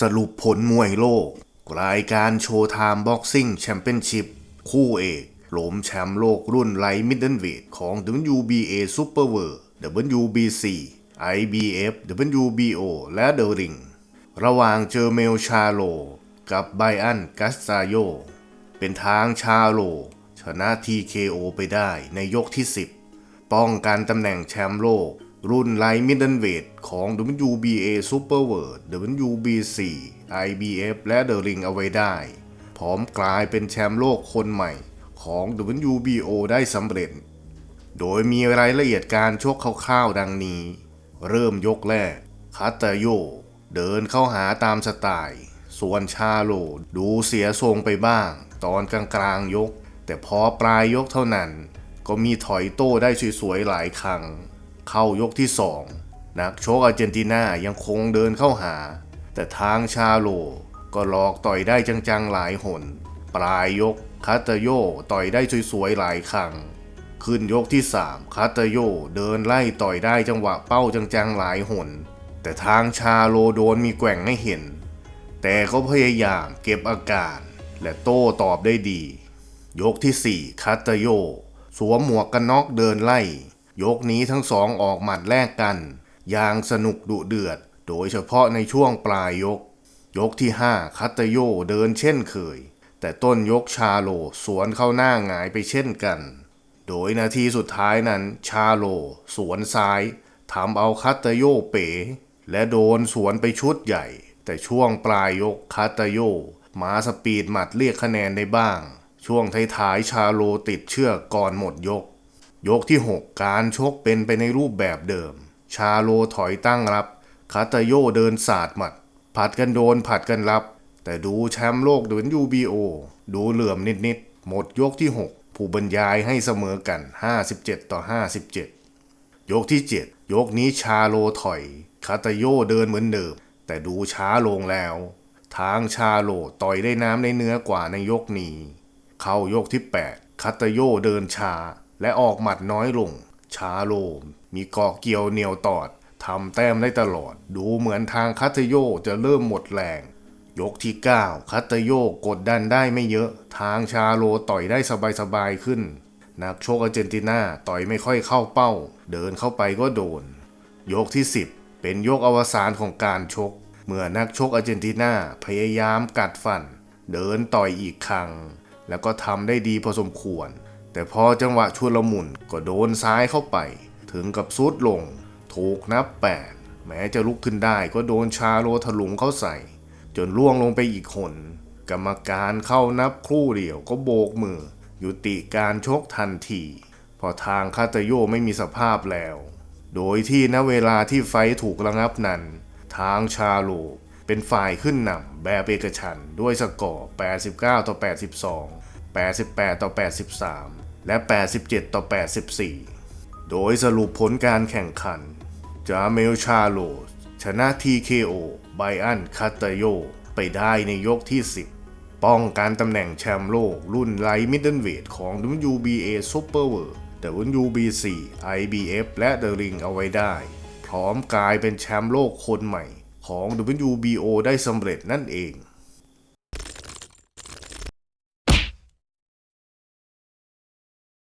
สรุปผลมวยโลก รายการโชว์ไทม์บ็อกซิ่งแชมเปี้ยนชิพคู่เอกโหลมแชมป์โลกรุ่นไลท์มิดเดิลเวทของ WBA Super w o r l d WBC IBF WBO และ The Ring ระหว่างเจอเมลชาโล กับไบอันกัสซาโย เป็นทางชาโล ชนะ TKO ไปได้ในยกที่ 10 ป้องกันตำแหน่งแชมป์โลก รุ่นไลท์มิดเดิลเวทของ WBA Super w o r l d WBC IBF และ The Ring เอาไว้ได้ พร้อมกลายเป็นแชมป์โลกคนใหม่ของ WBO ได้สำเร็จ โดยมีรายละเอียดการชกคร่าวๆดังนี้ เริ่มยกแรกคาตาโย เดินเข้าหาตามสไตล์ส่วนชาโลดูเสียทรงไปบ้าง ตอนกลางๆยก แต่พอปลายยกเท่านั้น ก็มีถอยโต้ได้สวยๆหลายครั้ง เข้ายกที่สองนักชกอาร์เจนตินายังคงเดินเข้าหา แต่ทางชาโลก็หลอกต่อยได้จังๆหลายหน ปลายยกคาตาโยต่อยได้สวยๆหลายครั้งขึ้นยกที่ 3คาตาโยเดินไล่ต่อยได้จังหวะเป้าจังๆหลายหน แต่ทางชาโลโดนมีแกว่งให้เห็น แต่เขาพยายามเก็บอาการ และโต้ตอบได้ดี ยกที่ 4คาตาโยสวมหมวกกันน็อกเดินไล่ ยกนี้ทั้งสองออกหมัดแลกกัน อย่างสนุกดุเดือด โดยเฉพาะในช่วงปลายยก ยกที่ 5คาตโยเดินเช่นเคย แต่ต้นยกชาโลสวนเข้าหน้าหงายไปเช่นกัน โดยนาทีสุดท้ายนั้นชาโลสวนซ้ายทำเอาคาตโยเป๋ และโดนสวนไปชุดใหญ่ แต่ช่วงปลายยกคาตโยมาสปีดหมัดเรียกคะแนนได้บ้าง ช่วงท้ายๆชาโลติดเชือกก่อนหมดยก ยกที่ 6 การชกเป็นไปในรูปแบบเดิม ชาโลถอยตั้งรับคาตาโยเดินสาดหมัด ผัดกันโดนผัดกันรับ แต่ดูแชมป์โลกเดิน UBO ดูเหลื่อมนิดๆ หมดยกที่ 6 ผู้บรรยายให้เสมอกัน 57 ต่อ 57 ยกที่ 7 ยกนี้ชาโลถอยคาตาโยเดินเหมือนเดิม แต่ดูช้าลงแล้ว ทางชาโลต่อยได้น้ำในเนื้อกว่าในยกนี้ เข้ายกที่ 8คาตาโยเดินช้า และออกหมัดน้อยลงชาโลม มีเกาะเกี่ยวเหนียวตอดทำแต้มได้ตลอด ดูเหมือนทางคาตโยจะเริ่มหมดแรง ยกที่ 9คาตโยกดดันได้ไม่เยอะ ทางชาโลต่อยได้สบายๆขึ้น นักชกอาร์เจนตินาต่อยไม่ค่อยเข้าเป้า เดินเข้าไปก็โดน ยกที่ 10 เป็นยกอวสานของการชก เมื่อนักชกอาร์เจนตินาพยายามกัดฟัน เดินต่อยอีกครั้ง แล้วก็ทำได้ดีพอสมควร แต่พอจังหวะชุลมุนก็โดนซ้ายเข้าไป ถึงกับซุดลง ถูกนับแปดแม้จะลุกขึ้นได้ก็โดนชาโลถลุงเข้าใส่ จนล่วงลงไปอีกคน กรรมการเข้านับครู่เดียวก็โบกมือ ยุติการชกทันที พอทางคาตาโยไม่มีสภาพแล้ว โดยที่ณเวลาที่ไฟถูกระงับนั้น ทางชาโลเป็นฝ่ายขึ้นนำแบบเอกฉันด้วยสกอร์ 89 ต่อ 82 88 ต่อ 83 และ 87 ต่อ 84 โดยสรุปผลการแข่งขัน จาเมลชาโลชนะ TKO ไบอันคาตโย ไปได้ในยกที่ 10 ป้องกันตำแหน่งแชมป์โลกรุ่นไลท์มิดเดิลเวทของ WBA Super World WBC IBF และ The Ring เอาไว้ได้ พร้อมกลายเป็นแชมป์โลกคนใหม่ของ WBO ได้สำเร็จนั่นเอง